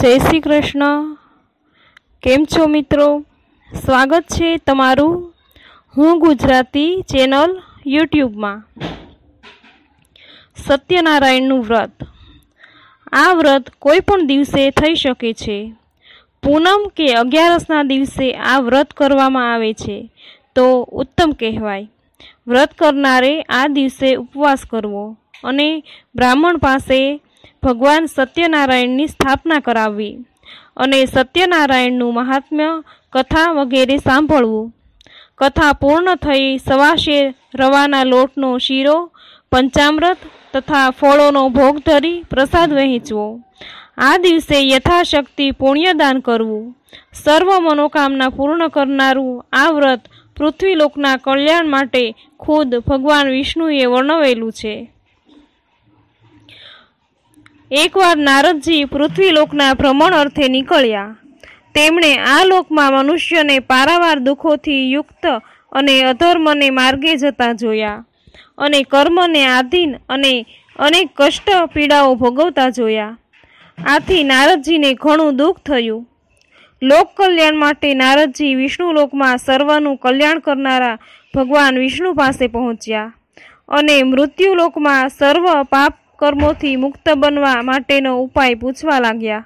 જય શ્રી કૃષ્ણ. કેમ છો મિત્રો? સ્વાગત છે તમારું હું ગુજરાતી ચેનલ યુટ્યુબમાં. સત્યનારાયણનું વ્રત. આ વ્રત કોઈ પણ દિવસે થઈ શકે છે. પૂનમ કે અગિયારસના દિવસે આ વ્રત કરવામાં આવે છે, તો ઉત્તમ કહેવાય. વ્રત કરનારે આ દિવસે ઉપવાસ કરવો અને બ્રાહ્મણ પાસે ભગવાન સત્યનારાયણની સ્થાપના કરાવવી અને સત્યનારાયણનું મહાત્મ્ય કથા વગેરે સાંભળવું. કથા પૂર્ણ થઈ સવાશે રવાના લોટનો શીરો, પંચામૃત તથા ફળોનો ભોગ ધરી પ્રસાદ વહેંચવો. આ દિવસે યથાશક્તિ પુણ્યદાન કરવું. સર્વ મનોકામના પૂર્ણ કરનારું આ વ્રત પૃથ્વીલોકના કલ્યાણ માટે ખુદ ભગવાન વિષ્ણુએ વર્ણવેલું છે. એકવાર નારદજી પૃથ્વીલોકના ભ્રમણ અર્થે નીકળ્યા. તેમણે આ લોકમાં મનુષ્યને પારાવાર દુઃખોથી યુક્ત અને અધર્મને માર્ગે જતા જોયા અને કર્મને આધીન અને અનેક કષ્ટ પીડાઓ ભોગવતા જોયા. આથી નારદજીને ઘણું દુઃખ થયું. લોક કલ્યાણ માટે નારદજી વિષ્ણુલોકમાં સર્વનું કલ્યાણ કરનારા ભગવાન વિષ્ણુ પાસે પહોંચ્યા અને મૃત્યુલોકમાં સર્વ પાપ કર્મોથી મુક્ત બનવા માટેનો ઉપાય પૂછવા લાગ્યા.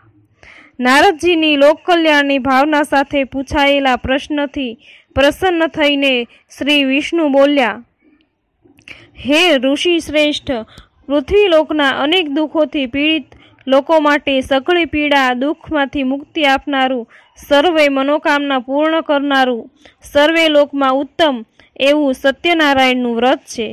નારદજીની લોક કલ્યાણની ભાવના સાથે પૂછાયેલા પ્રશ્નથી પ્રસન્ન થઈને શ્રી વિષ્ણુ બોલ્યા, હે ઋષિ શ્રેષ્ઠ, પૃથ્વીલોકના અનેક દુઃખોથી પીડિત લોકો માટે સઘળી પીડા દુઃખમાંથી મુક્તિ આપનારું સર્વે મનોકામના પૂર્ણ કરનારું સર્વે લોકમાં ઉત્તમ એવું સત્યનારાયણનું વ્રત છે.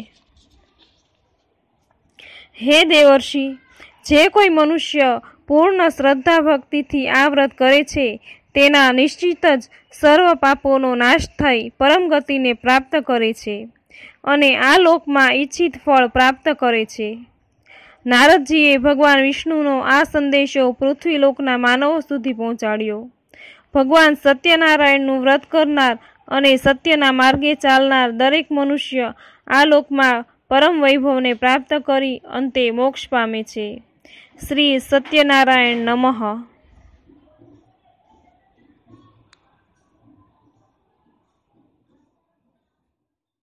હે દેવર્ષિ, જે કોઈ મનુષ્ય પૂર્ણ શ્રદ્ધા ભક્તિથી આ વ્રત કરે છે, તેના નિશ્ચિત જ સર્વ પાપોનો નાશ થઈ પરમ ગતિને પ્રાપ્ત કરે છે અને આ લોકમાં ઈચ્છિત ફળ પ્રાપ્ત કરે છે. નારદજીએ ભગવાન વિષ્ણુનો આ સંદેશો પૃથ્વીલોકના માનવો સુધી પહોંચાડ્યો. ભગવાન સત્યનારાયણનું વ્રત કરનાર અને સત્યના માર્ગે ચાલનાર દરેક મનુષ્ય આ લોકમાં પરમ વૈભવને પ્રાપ્ત કરી અંતે મોક્ષ પામે છે. શ્રી સત્યનારાયણ નમઃ.